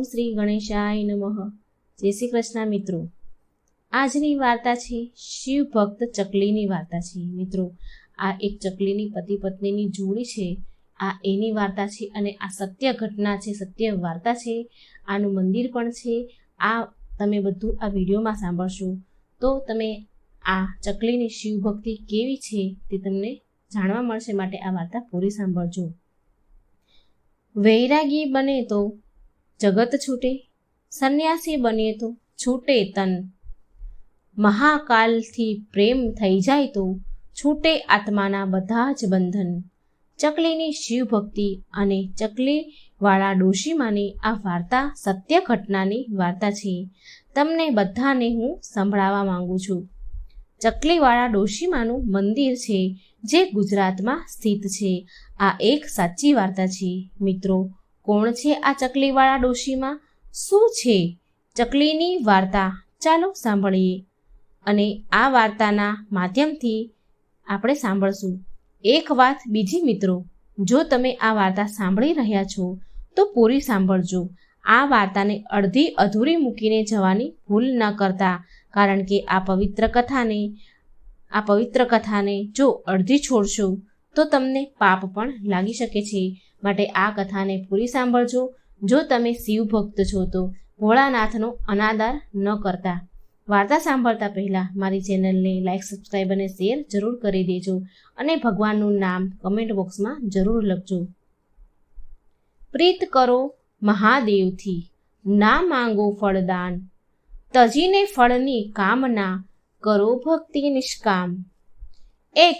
ઓમ શ્રી ગણેશાય નમઃ. જય શ્રી કૃષ્ણ મિત્રો. આજની વાર્તા છે શિવ ભક્ત ચકલીની વાર્તા છે. મિત્રો, આ એક ચકલીની પતિ પત્નીની જોડી છે. આ એની વાર્તા છે અને આ સત્ય ઘટના છે, સત્ય વાર્તા છે. આનું મંદિર પણ છે. આ તમે બધું આ વિડીયોમાં સાંભળશો. તો તમે આ ચકલીની શિવ ભક્તિ કેવી છે તે તમને જાણવા મળશે માટે આ વાર્તા પૂરી સાંભળજો. વૈરાગી બને તો જગત છૂટે? સંન્યાસી બનીએ તો છૂટે તન. મહાકાલથી પ્રેમ થઈ જાય તો છૂટે આત્માના બધા જ બંધન. ચકલીની શિવ ભક્તિ અને ચકલીવાળા ડોશીમાની આ વાર્તા સત્ય ઘટનાની વાર્તા છે. તમને બધાને હું સંભળાવા માંગુ છું. ચકલીવાળા ડોશીમાનું મંદિર છે જે ગુજરાતમાં સ્થિત છે. આ એક સાચી વાર્તા છે. મિત્રો કોણ છે આ ચકલીવાળા ડોશીમાં? શું છે? ચકલીની વાર્તા. ચાલો સાંભળીએ. અને આ વાર્તાના માધ્યમથી આપણે સાંભળશું. એક વાત બીજી, મિત્રો. જો તમે આ વાર્તા સાંભળી રહ્યા છો, તો પૂરી સાંભળજો. આ વાર્તાને અડધી અધૂરી મૂકીને જવાની ભૂલ ન કરતા, કારણ કે આ પવિત્ર કથાને, આ પવિત્ર કથાને જો અડધી છોડશો, તો તમને પાપ પણ લાગી શકે છે. માટે આ કથાને પૂરી સાંભળજો. જો તમે શિવ ભક્ત છો તો ભોળાનાથનો અનાદર ન કરતા. વાર્તા સાંભળતા પહેલાં મારી ચેનલને લાઇક સબસ્ક્રાઈબ અને શેર જરૂર કરી દેજો અને ભગવાનનું નામ કમેન્ટ બોક્સમાં જરૂર લખજો. પ્રીત કરો મહાદેવથી, ના માંગો ફળદાન. તજીને ફળની કામના કરો ભક્તિ નિષ્કામ. એક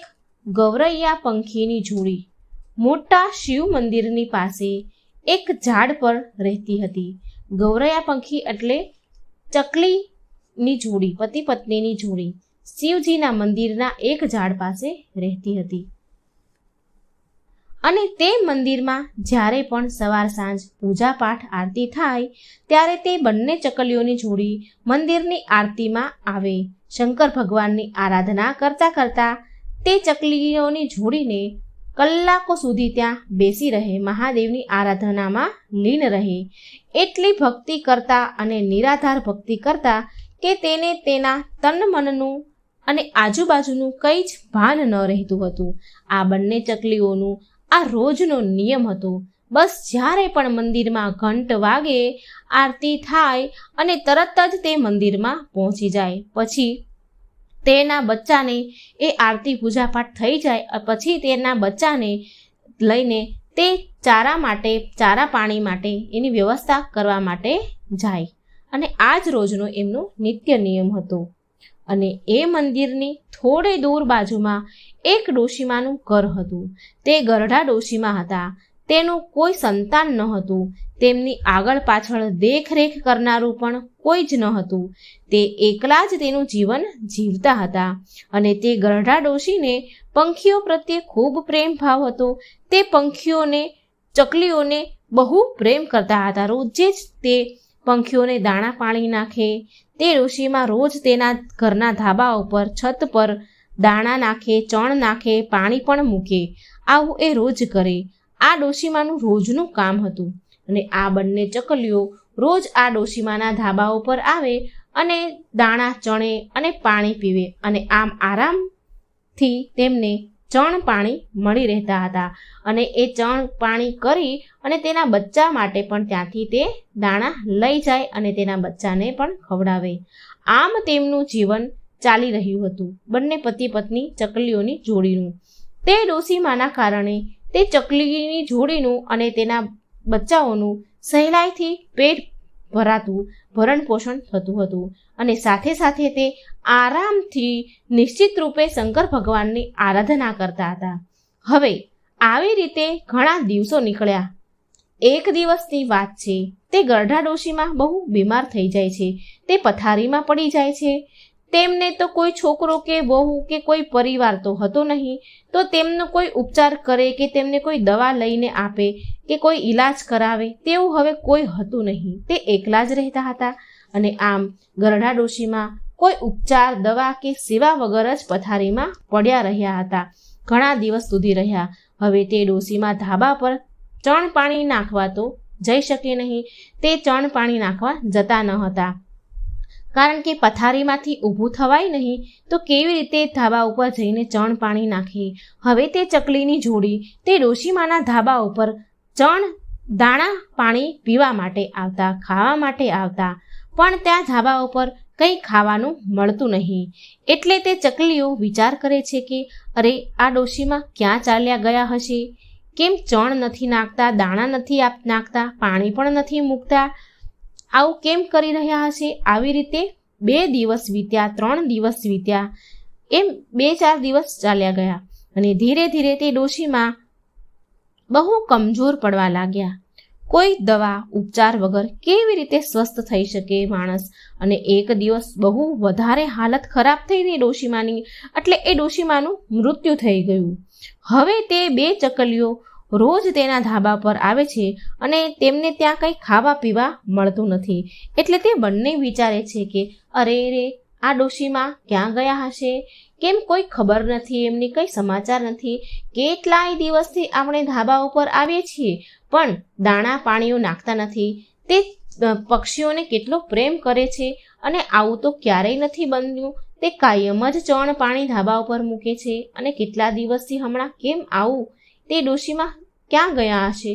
ગૌરૈયા પંખીની જોડી મોટા શિવ મંદિરની પાસે એક ઝાડ પર રહેતી હતી. ગૌરૈયા પંખી એટલે ચકલીની જોડી, પતિ પત્નીની જોડી શિવજીના મંદિરના એક ઝાડ પાસે રહેતી હતી. અને તે મંદિરમાં જ્યારે પણ સવાર સાંજ પૂજા પાઠ આરતી થાય, ત્યારે તે બંને ચકલીઓની જોડી મંદિરની આરતીમાં આવે. શંકર ભગવાનની આરાધના કરતા કરતા તે ચકલીઓની જોડીને કલાકો સુધી ત્યાં બેસી રહે, મહાદેવની આરાધનામાં લીન રહે. એટલી ભક્તિ કરતા અને નિરાધાર ભક્તિ કરતા કે તેને તેના તન મનનું અને આજુબાજુનું કંઈ જ ભાન ન રહેતું હતું. આ બંને ચકલીઓનું આ રોજનો નિયમ હતો. બસ જ્યારે પણ મંદિરમાં ઘંટ વાગે, આરતી થાય અને તરત જ તે મંદિરમાં પહોંચી જાય. પછી તેના બચ્ચાને એ આરતી પૂજાપાઠ થઈ જાય પછી તેના બચ્ચાને લઈને તે ચારા માટે, ચારા પાણી માટે એની વ્યવસ્થા કરવા માટે જાય. અને આ જ રોજનો એમનો નિત્ય નિયમ હતો. અને એ મંદિરની થોડે દૂર બાજુમાં એક ડોશીમાનું ઘર હતું. તે ગરઢા ડોશીમાં હતા. તેનું કોઈ સંતાન ન હતું. તેમની આગળ પાછળ દેખરેખ કરનારું પણ કોઈ જ ન હતું. તે એકલા જ તેનું જીવન જીવતા હતા અને તે ગરઢા ડોશીને પંખીઓ પ્રત્યે ખૂબ પ્રેમ ભાવ હતો. તે પંખીઓને, ચકલીઓને બહુ પ્રેમ કરતા હતા. રોજે જ તે પંખીઓને દાણા પાણી નાખે. તે ડોશીમાં રોજ તેના ઘરના ધાબા ઉપર છત પર દાણા નાખે, ચણ નાખે, પાણી પણ મૂકે. આવું એ રોજ કરે. આ ડોશીમાનું રોજનું કામ હતું. અને આ બંને ચકલીઓ રોજ આ ડોશીમાના ધાબા ઉપર આવે અને દાણા, ચણે અને પાણી પીવે અને આમ આરામથી તેમને ચણ પાણી મળી રહેતા હતા. અને એ ચણ પાણી કરી અને તેના બચ્ચા માટે પણ ત્યાંથી તે દાણા લઈ જાય અને તેના બચ્ચાને પણ ખવડાવે. આમ તેમનું જીવન ચાલી રહ્યું હતું, બંને પતિ પત્ની ચકલીઓની જોડીનું. તે ડોસીમાના કારણે તે ચકલીની જોડીનું અને તેના બચ્ચાઓનું સહેલાઈથી પેટ ભરાતું ભરણ પોષણ થતું હતું અને સાથે સાથે તે આરામથી નિશ્ચિત રૂપે શંકર ભગવાનની આરાધના કરતા હતા. હવે, આવી રીતે ઘણા દિવસો નીકળ્યા. એક દિવસની વાત છે, તે ગરઢા ડોશીમાં બહુ બીમાર થઈ જાય છે, તે પથારીમાં પડી જાય છે. તેમને તો કોઈ છોકરો કે વહુ કે કોઈ પરિવાર તો હતો નહીં, તો તેમનો કોઈ ઉપચાર કરે કે તેમને કોઈ દવા લઈને આપે કે કોઈ ઈલાજ કરાવે તેવું હવે કોઈ હતું નહીં. તે એકલા જ રહેતા હતા અને આમ ગરડા ડોશીમાં કોઈ ઉપચાર, દવા કે સેવા વગર જ પથારીમાં પડ્યા રહ્યા હતા. ઘણા દિવસ સુધી રહ્યા. હવે તે ડોશીમાં ધાબા પર ચણ પાણી નાખવા તો જઈ શકે નહીં. તે ચણ પાણી નાખવા જતા ન હતા. કારણ કે પથારીમાંથી ઊભું થવાય નહીં તો કેવી રીતે ધાબા ઉપર જઈને ચણ પાણી નાખે? હવે તે ચકલીની જોડી તે ડોશીમાના ધાબા ઉપર ચણ, દાણા પાણી પીવા માટે આવતા, ખાવા માટે આવતા. પણ ત્યાં ધાબા ઉપર કંઈ ખાવાનું મળતું નહીં. એટલે તે ચકલીઓ વિચાર કરે છે કે, અરે, આ ડોશીમાં ક્યાં ચાલ્યા ગયા હશે? કેમ ચણ નથી નાખતા, દાણા નથી આપ, નાખતા, પાણી પણ નથી મૂકતા? આવું કેમ કરી રહ્યા હશે? આવી રીતે બે દિવસ વીત્યા, ત્રણ દિવસ વીત્યા. એમ બે ચાર દિવસ ચાલ્યા ગયા. અને ધીરે ધીરે તે ડોશીમાં બહુ કમજોર પડવા લાગ્યા. કોઈ દવા, ઉપચાર વગર કેવી રીતે સ્વસ્થ થઈ શકે માણસ? અને એક દિવસ બહુ વધારે હાલત ખરાબ થઈ ગઈ ડોશીમાની, એટલે એ ડોશીમાનું મૃત્યુ થઈ ગયું. હવે તે બે ચકલીઓ રોજ તેના ધાબા પર આવે છે અને તેમને ત્યાં કંઈ ખાવા પીવા મળતું નથી. એટલે તે બંને વિચારે છે કે, અરે રે આ ડોશીમાં ક્યાં ગયા હશે? કેમ કોઈ ખબર નથી, એમની કંઈ સમાચાર નથી? કેટલાય દિવસથી આપણે ધાબા ઉપર આવીએ છીએ, પણ દાણા પાણીઓ નાખતા નથી. તે પક્ષીઓને કેટલો પ્રેમ કરે છે અને આવું તો ક્યારેય નથી બન્યું. તે કાયમ જ ચણ પાણી ધાબા ઉપર મૂકે છે અને કેટલા દિવસથી હમણાં કેમ આવું? તે ડોશીમાં ક્યાં ગયા હશે?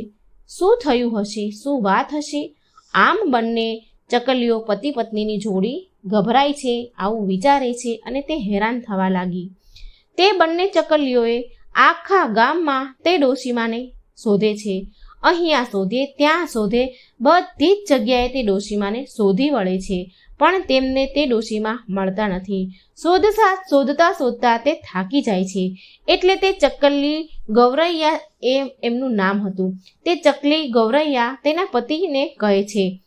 શું થયું હશે? શું વાત હશે? આમ બંને ચકલીઓ પતિ પત્નીની જોડી ગભરાય છે, આવું વિચારે છે અને તે હેરાન થવા લાગી. તે બંને ચકલીઓએ આખા ગામમાં તે ડોશીમાને શોધે છે. અહીંયા શોધે, ત્યાં શોધે, બધી જ જગ્યાએ તે ડોશીમાને શોધી વળે છે, પણ તેમને તે ડોશીમાં મળતા નથી. શોધતા શોધતા શોધતા તે થાકી જાય છે. એટલે તે ચકલી ગૌરૈયા એ એમનું નામ હતું. તે ચકલી ગૌરૈયા તેના પતિને કહે છે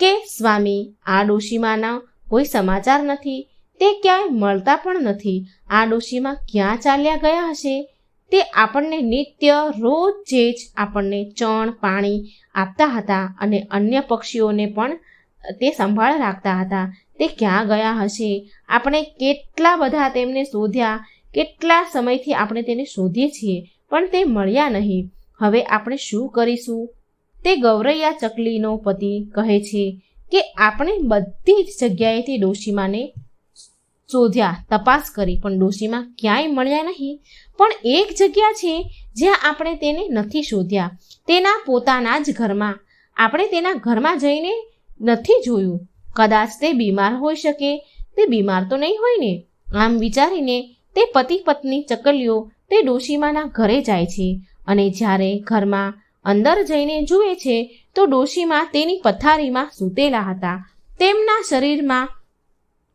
કે, સ્વામી, આ ડોશીમાના કોઈ સમાચાર નથી, તે ક્યાંય મળતા પણ નથી. આ ડોશીમાં ક્યાં ચાલ્યા ગયા હશે? તે આપણને નિત્ય, રોજે જ આપણને ચણ, પાણી આપતા હતા અને અન્ય પક્ષીઓને પણ તે સંભાળ રાખતા હતા. તે ક્યાં ગયા હશે? આપણે કેટલા બધા તેમને શોધ્યા? કેટલા સમયથી આપણે તેને શોધીએ છીએ? પણ તે મળ્યા નહીં. હવે આપણે શું કરીશું? તે ગૌરૈયા ચકલીનો પતિ કહે છે કે આપણે બધી જ જગ્યાએથી ડોશીમાને શોધ્યા, તપાસ કરી. પણ ડોશીમાં ક્યાંય મળ્યા નહીં. પણ એક જગ્યા છે જ્યાં આપણે તેને નથી શોધ્યા. તેના પોતાના જ ઘરમાં. આપણે તેના ઘરમાં જઈને નથી જોયું. કદાચ તે બીમાર હોઈ શકે. તે બીમાર તો નહીં હોય ને. આમ વિચારીને તે પતિ પત્ની ચકલીઓ તે ડોશીમાના ઘરે જાય છે. અને જ્યારે ઘરમાં અંદર જઈને જુએ છે તો ડોશીમાં તેની પથારીમાં સૂતેલા હતા. તેમના શરીરમાં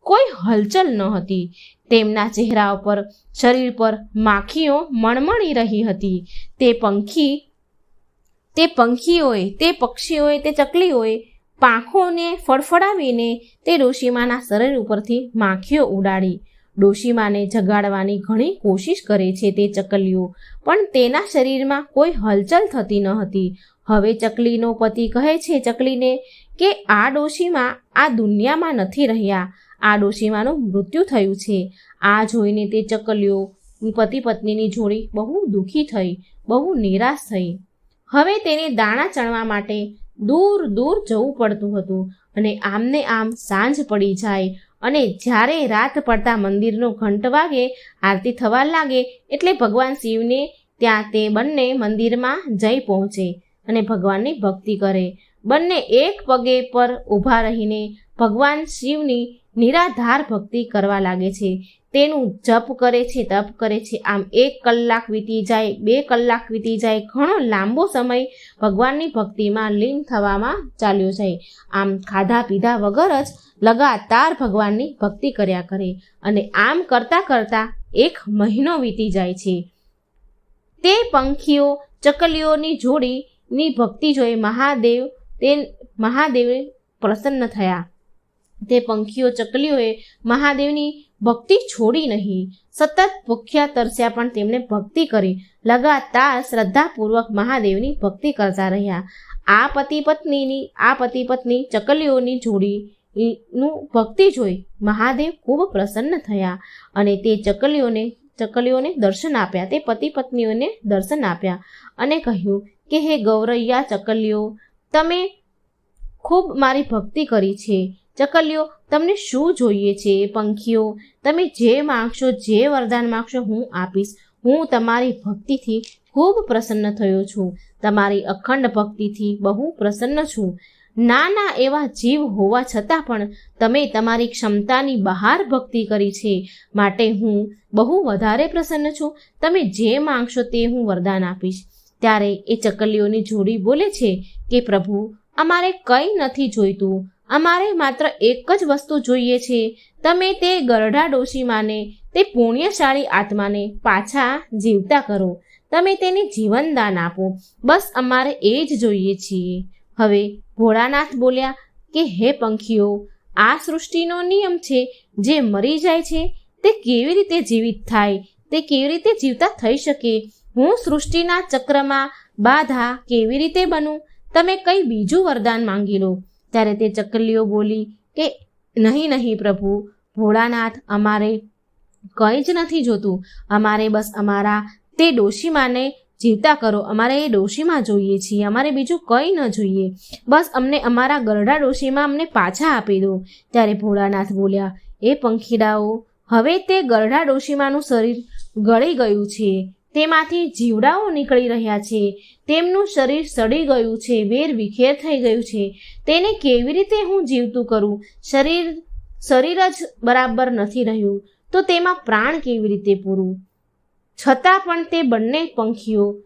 કોઈ હલચલ ન હતી. તેમના ચહેરા ઉપર, શરીર પર માખીઓ મણમણી રહી હતી. તે પંખી, તે પંખીઓએ, તે પક્ષીઓએ, તે ચકલીઓએ પાંખોને ફડફડાવીને તે ડોશીમાના શરીર ઉપરથી માખીઓ ઉડાડી. ડોશીમાને જગાડવાની ઘણી કોશિશ કરે છે તે ચકલીઓ. પણ તેના શરીરમાં કોઈ હલચલ થતી ન હતી. હવે ચકલીનો પતિ કહે છે ચકલીને કે, આ ડોશીમાં આ દુનિયામાં નથી રહ્યા. આ ડોશીમાનું મૃત્યુ થયું છે. આ જોઈને તે ચકલીઓ પતિ પત્નીની જોડી બહુ દુઃખી થઈ, બહુ નિરાશ થઈ. હવે તેને દાણા ચણવા માટે દૂર દૂર જવું પડતું હતું અને આમને આમ સાંજ પડી જાય. અને જ્યારે રાત પડતા મંદિરનો ઘંટ વાગે, આરતી થવા લાગે, એટલે ભગવાન શિવને ત્યાં તે બંને મંદિરમાં જઈ પહોંચે અને ભગવાનની ભક્તિ કરે. બંને એક પગે પર ઊભા રહીને ભગવાન શિવની નિરાધાર ભક્તિ કરવા લાગે છે. તેનું જપ કરે છે, તપ કરે છે. આમ એક કલાક વીતી જાય, બે કલાક વીતી જાય, ઘણો લાંબો સમય ભગવાનની ભક્તિમાં લીન થવામાં ચાલ્યો જાય. આમ ખાધા પીધા વગર જ લગાતાર ભગવાનની ભક્તિ કર્યા કરે અને આમ કરતાં કરતાં એક મહિનો વીતી જાય છે. તે પંખીઓ, ચકલીઓની જોડીની ભક્તિ જોઈ મહાદેવ તે મહાદેવ પ્રસન્ન થયા. તે પંખીઓ ચકલીઓએ મહાદેવની ભક્તિ છોડી નહીં. સતત ભૂખ્યા તરસ્યા પણ તેમણે ભક્તિ કરી. લગાતાર શ્રદ્ધાપૂર્વક મહાદેવની ભક્તિ કરતા રહ્યા. આ પતિ પત્નીની, આ પતિ પત્ની ચકલીઓની જોડી નું ભક્તિ જોઈ મહાદેવ ખૂબ પ્રસન્ન થયા અને તે ચકલીઓને ચકલીઓને દર્શન આપ્યા. તે પતિ પત્નીઓને દર્શન આપ્યા અને કહ્યું કે, હે ગૌરૈયા ચકલીઓ, તમે ખૂબ મારી ભક્તિ કરી છે. ચકલીઓ, તમને શું જોઈએ છે, પંખીઓ? તમે જે માગશો, જે વરદાન માગશો, હું આપીશ. હું તમારી ભક્તિથી ખૂબ પ્રસન્ન થયો છું. તમારી અખંડ ભક્તિથી બહુ પ્રસન્ન છું. નાના એવા જીવ હોવા છતાં પણ તમે તમારી ક્ષમતાની બહાર ભક્તિ કરી છે. માટે હું બહુ વધારે પ્રસન્ન છું. તમે જે માંગશો તે હું વરદાન આપીશ. ત્યારે એ ચકલીઓની જોડી બોલે છે કે, પ્રભુ અમારે કંઈ નથી જોઈતું. અમારે માત્ર એક જ વસ્તુ જોઈએ છે. તમે તે ગરડા ડોશીમાને તે પુણ્યશાળી આત્માને પાછા જીવતા કરો. તમે તેને જીવનદાન આપો. બસ અમારે એ જ જોઈએ છીએ. હવે ભોળાનાથ બોલ્યા કે, હે પંખીઓ, આ સૃષ્ટિનો નિયમ છે, જે મરી જાય છે, તે કેવી રીતે જીવિત થાય? તે કેવી રીતે જીવતા થઈ શકે? હું સૃષ્ટિના ચક્રમાં બાધા કેવી રીતે બનું? તમે કંઈ બીજું વરદાન માંગી લો. ત્યારે તે ચકલીઓ બોલી કે, નહીં નહીં પ્રભુ, ભોળાનાથ અમારે કંઈ જ નથી જોતું. અમારે બસ અમારા તે ડોશીમાને જીવતા કરો. અમારે એ ડોશીમાં જોઈએ છીએ. અમારે બીજું કંઈ ન જોઈએ. બસ અમને અમારા ગરડા ડોશીમાં અમને પાછા આપી દો. ત્યારે ભોળાનાથ બોલ્યા, એ પંખીડાઓ, હવે તે ગરડા ડોશીમાનું શરીર ગળી ગયું છે. તેમાંથી જીવડાઓ નીકળી રહ્યા છે. તેમનું શરીર સડી ગયું છે, વેર વિખેર થઈ ગયું છે. તેને કેવી રીતે હું જીવતું કરું? શરીર શરીર જ બરાબર નથી રહ્યું. તો તેમાં પ્રાણ કેવી રીતે પૂરું? છતાં પણ તે બંને પંખીઓ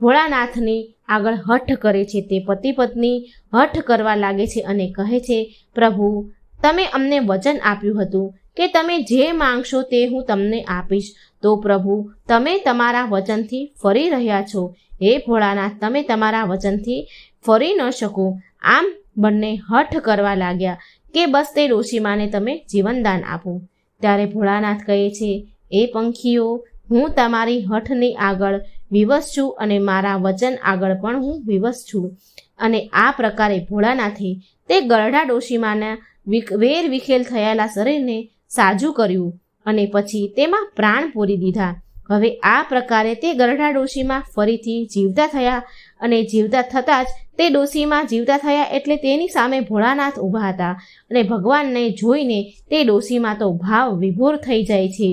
ભોળાનાથની આગળ હઠ કરે છે. તે પતિ પત્ની હઠ કરવા લાગે છે અને કહે છે, પ્રભુ, તમે અમને વચન આપ્યું હતું. કે તમે જે માંગશો તે હું તમને આપીશ. તો પ્રભુ, તમે તમારા વચનથી ફરી રહ્યા છો. હે ભોળાનાથ તમે તમારા વચનથી ફરી ન શકો. આમ બંને હઠ કરવા લાગ્યા કે બસ તે ડોશીમાને તમે જીવનદાન આપો. ત્યારે ભોળાનાથ કહે છે, એ પંખીઓ, હું તમારી હઠની આગળ વિવશ છું અને મારા વચન આગળ પણ હું વિવશ છું. અને આ પ્રકારે ભોળાનાથે તે ગરડા ડોશીમાના વેર વિખેલ થયેલા શરીરને સાજું કર્યું અને પછી તેમાં પ્રાણ પૂરી દીધા. હવે આ પ્રકારે તે ગરડા ડોશીમાં ફરીથી જીવતા થયા અને જીવતા થતાં જ તે ડોશીમાં જીવતા થયા એટલે તેની સામે ભોળાનાથ ઊભા હતા અને ભગવાનને જોઈને તે ડોશીમાં તો ભાવ વિભોર થઈ જાય છે.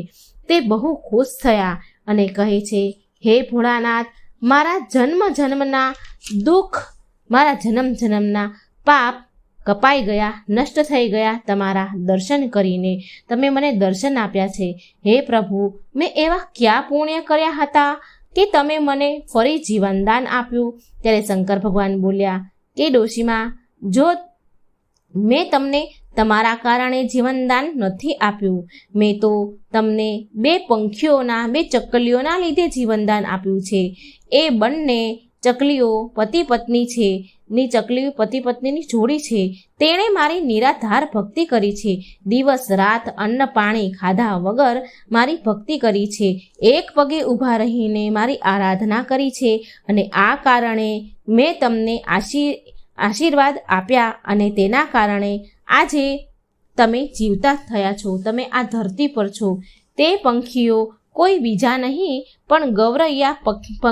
તે બહુ ખુશ થયા અને કહે છે, હે ભોળાનાથ, મારા જન્મ જન્મના દુઃખ, મારા જન્મ જન્મના પાપ કપાઈ ગયા, નષ્ટ થઈ ગયા તમારા દર્શન કરીને. તમે મને દર્શન આપ્યા છે. હે પ્રભુ, મેં એવા ક્યાં પુણ્ય કર્યા હતા કે તમે મને ફરી જીવનદાન આપ્યું? ત્યારે શંકર ભગવાન બોલ્યા, કે ડોશીમાં, જો મેં તમને તમારા કારણે જીવનદાન નથી આપ્યું, મેં તો તમને બે પંખીઓના, બે ચકલીઓના લીધે જીવનદાન આપ્યું છે. એ બંને ચકલીઓ પતિ પત્ની છે, ની ચકલીઓ પતિ પત્નીની જોડી છે, તેણે મારી નિરાધાર ભક્તિ કરી છે. દિવસ, રાત, અન્ન, પાણી, ખાધા વગર મારી ભક્તિ કરી છે. એક પગે ઊભા રહીને મારી આરાધના કરી છે અને આ કારણે મેં તમને આશી, આશીર્વાદ આપ્યા અને તેના કારણે આજે તમે જીવતા થયા છો. તમે આ ધરતી પર છો. તે પંખીઓ કોઈ બીજા નહીં, પણ ગૌરૈયા પંખ-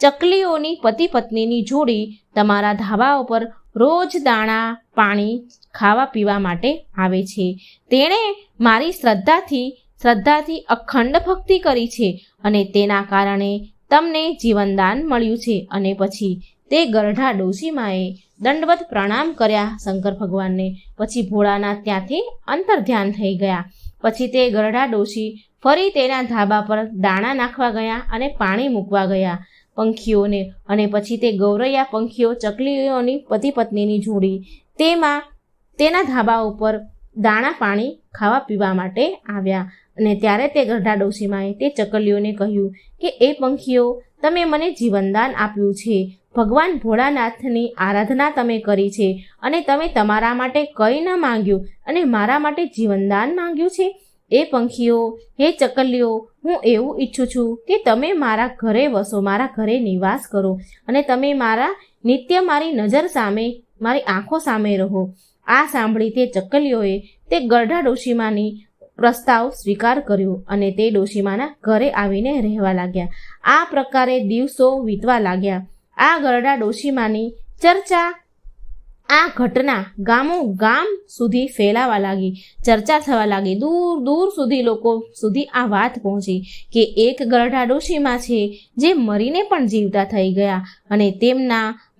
ચકલીઓની પતિ પત્નીની જોડી તમારા ધાબા ઉપર રોજ દાણા, પાણી ખાવા પીવા માટે આવે છે. તેણે મારી શ્રદ્ધાથી શ્રદ્ધાથી અખંડ ભક્તિ કરી છે અને તેના કારણે તમને જીવનદાન મળ્યું છે અને પછી તે ગરઢા ડોશીમાએ દંડવત પ્રણામ કર્યા શંકર ભગવાનને. પછી ભોળાના ત્યાંથી અંતર ધ્યાન થઈ ગયા. પછી તે ગરઢા ડોશી ફરી તેના ધાબા પર દાણા નાખવા ગયા અને પાણી મૂકવા ગયા. પંખીઓને અને પછી તે ગૌરૈયા પંખીઓ ચકલીઓની પતિ પત્નીની જોડી તેમાં તેના ધાબા ઉપર દાણા પાણી ખાવા પીવા માટે આવ્યા. અને ત્યારે તે ગઢડા ડોશીમાએ તે ચકલીઓને કહ્યું કે, એ પંખીઓ, તમે મને જીવનદાન આપ્યું છે. ભગવાન ભોળાનાથની આરાધના તમે કરી છે અને તમે તમારા માટે કંઈ ન માંગ્યું અને મારા માટે જીવનદાન માંગ્યું છે. એ પંખીઓ, હે ચકલીઓ, હું એવું ઈચ્છું છું કે તમે મારા ઘરે વસો, મારા ઘરે નિવાસ કરો અને તમે મારા નિત્ય મારી નજર સામે, મારી આંખો સામે રહો. આ સાંભળી તે ચકલીઓએ તે ગરઢા ડોશીમાની પ્રસ્તાવ સ્વીકાર કર્યો અને તે ડોશીમાના ઘરે આવીને રહેવા લાગ્યા. આ પ્રકારે દિવસો વીતવા લાગ્યા. આ ગરડા ડોશીમાની ચર્ચા આ ઘટના ગામો ગામ સુધી ફેલાવા લાગી. ચર્ચા થવા લાગી. દૂર દૂર સુધી લોકો સુધી આ વાત પહોંચી કે એક ગરઢા ડોશીમાં છે જે મરીને પણ જીવતા થઈ ગયા અને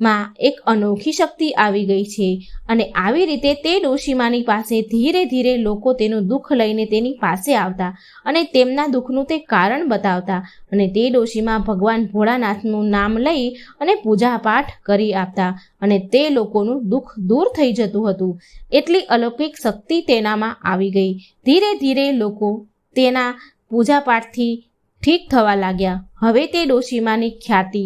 તેમનામાં એક અનોખી શક્તિ આવી ગઈ છે અને આવી રીતે તે ડોશીમાની પાસે ધીરે ધીરે લોકો તેનું દુઃખ લઈને તેની પાસે આવતા અને તેમના દુઃખનું તે કારણ બતાવતા અને તે ડોશીમાં ભગવાન ભોળાનાથનું નામ લઈ અને પૂજાપાઠ કરી આપતા અને તે લોકોનું દુઃખ દૂર થઈ જતું હતું. એટલી અલૌકિક શક્તિ તેનામાં આવી ગઈ. ધીરે ધીરે લોકો તેના પૂજાપાઠથી ઠીક થવા લાગ્યા. હવે તે ડોશીમાની ખ્યાતિ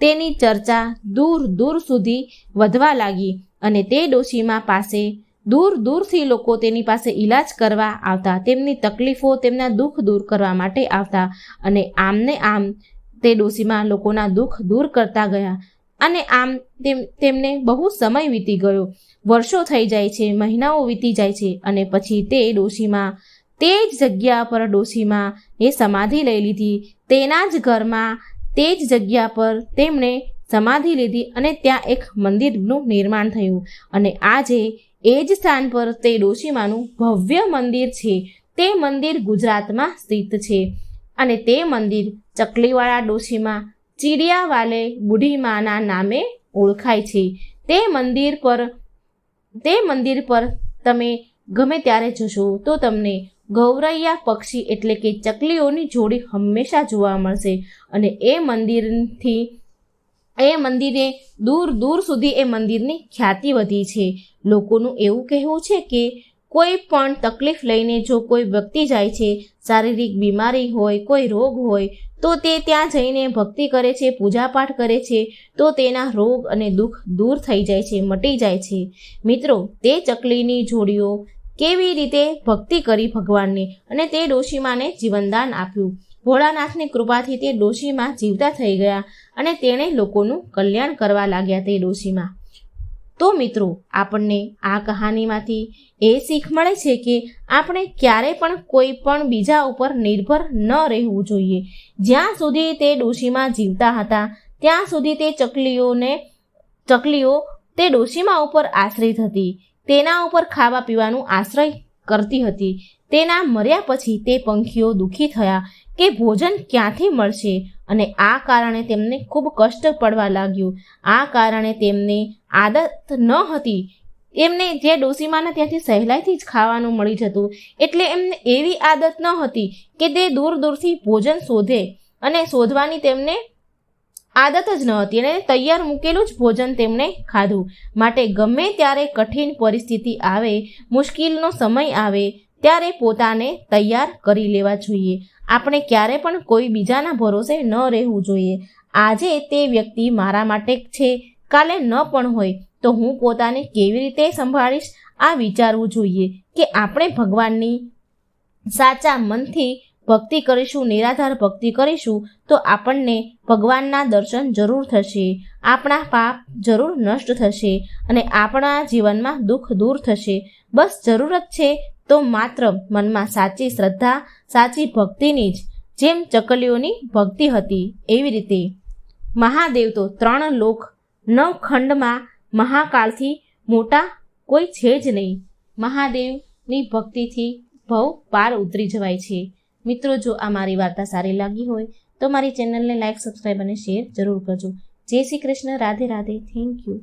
તેની ચર્ચા દૂર દૂર સુધી વધવા લાગી અને તે ડોશીમા પાસે દૂર દૂરથી લોકો તેની પાસે ઈલાજ કરવા આવતા, તેમની તકલીફો તેમના દુઃખ દૂર કરવા માટે આવતા અને આમને આમ તે ડોશીમાં લોકોના દુઃખ દૂર કરતા ગયા અને આમ તેમ, તેમને બહુ સમય વીતી ગયો. વર્ષો થઈ જાય છે, મહિનાઓ વીતી જાય છે અને પછી તે ડોશીમાં તે જ જગ્યા પર ડોશીમાં એ સમાધિ લઈ લીધી. તેના જ ઘરમાં તે જ જગ્યા પર તેમણે સમાધિ લીધી અને ત્યાં એક મંદિરનું નિર્માણ થયું. અને આજે એ જ સ્થાન પર તે ડોશીમાનું ભવ્ય મંદિર છે. તે મંદિર ગુજરાતમાં સ્થિત છે. અને તે મંદિર ચકલીવાળા ડોશીમાં ચીડિયાવાલે બુઢીમાના નામે ઓળખાય છે. તે મંદિર પર, તે મંદિર પર તમે ગમે ત્યારે જશો તો તમને ગૌરૈયા પક્ષી એટલે કે ચકલીઓની જોડી હંમેશા જોવા મળશે અને એ મંદિરથી, એ મંદિરે દૂર દૂર સુધી એ મંદિરની ખ્યાતિ વધી છે. લોકોનું એવું કહેવું છે કે કોઈ પણ તકલીફ લઈને જો કોઈ વ્યક્તિ જાય છે, શારીરિક બીમારી હોય, કોઈ રોગ હોય, તો તે ત્યાં જઈને ભક્તિ કરે છે, પૂજાપાઠ કરે છે, તો તેના રોગ અને દુઃખ દૂર થઈ જાય છે, મટી જાય છે. મિત્રો, તે ચકલીની જોડીઓ કેવી રીતે ભક્તિ કરી ભગવાનની અને તે ડોશીમાને જીવનદાન આપ્યું? ભોળાનાથની કૃપાથી તે ડોશીમાં જીવતા થઈ ગયા અને તેણે લોકોનું કલ્યાણ કરવા લાગ્યા તે ડોશીમાં. તો મિત્રો, આપણને આ કહાનીમાંથી એ શીખ મળે છે કે આપણે ક્યારે પણ કોઈ પણ બીજા ઉપર નિર્ભર ન રહેવું જોઈએ. જ્યાં સુધી તે ડોશીમાં જીવતા હતા, ત્યાં સુધી તે ચકલીઓને ચકલીઓ તે ડોશીમાં ઉપર આશ્રિત હતી. તેના ઉપર ખાવા પીવાનું આશ્રય કરતી હતી. તેના મર્યા પછી તે પંખીઓ દુઃખી થયા કે ભોજન ક્યાંથી મળશે અને આ કારણે તેમને ખૂબ કષ્ટ પડવા લાગ્યું. આ કારણે તેમને આદત ન હતી. એમને જે ડોસીમાના ત્યાંથી સહેલાઈથી જ ખાવાનું મળી જતું, એટલે એમને એવી આદત ન હતી કે તે દૂર દૂરથી ભોજન શોધે અને શોધવાની તેમને આદત જ ન હતી અને તૈયાર મૂકેલું જ ભોજન તેમણે ખાધું. માટે ગમે ત્યારે કઠિન પરિસ્થિતિ આવે, મુશ્કેલનો સમય આવે, ત્યારે પોતાને તૈયાર કરી લેવા જોઈએ. આપણે ક્યારે પણ કોઈ બીજાના ભરોસે ન રહેવું જોઈએ. આજે તે વ્યક્તિ મારા માટે છે, કાલે ન પણ હોય, તો હું પોતાને કેવી રીતે સંભાળીશ? આ વિચારવું જોઈએ કે આપણે ભગવાનની સાચા મનથી ભક્તિ કરીશું, નિરાધાર ભક્તિ કરીશું, તો આપણને ભગવાનના દર્શન જરૂર થશે. આપણા પાપ જરૂર નષ્ટ થશે અને આપણા જીવનમાં દુઃખ દૂર થશે. બસ જરૂરત છે તો માત્ર મનમાં સાચી શ્રદ્ધા, સાચી ભક્તિની જ જેમ ચકલીઓની ભક્તિ હતી. એવી રીતે મહાદેવ તો ત્રણ લોક નવ ખંડમાં મહાકાળથી મોટા કોઈ છે જ નહીં. મહાદેવની ભક્તિથી ભવ પાર ઉતરી જવાય છે. મિત્રો, જો આ મારી વાર્તા સારી લાગી હોય, તો મારી ચેનલને લાઇક સબસ્ક્રાઈબ અને શેર જરૂર કરજો. જય શ્રી કૃષ્ણ. રાધે રાધે. Thank you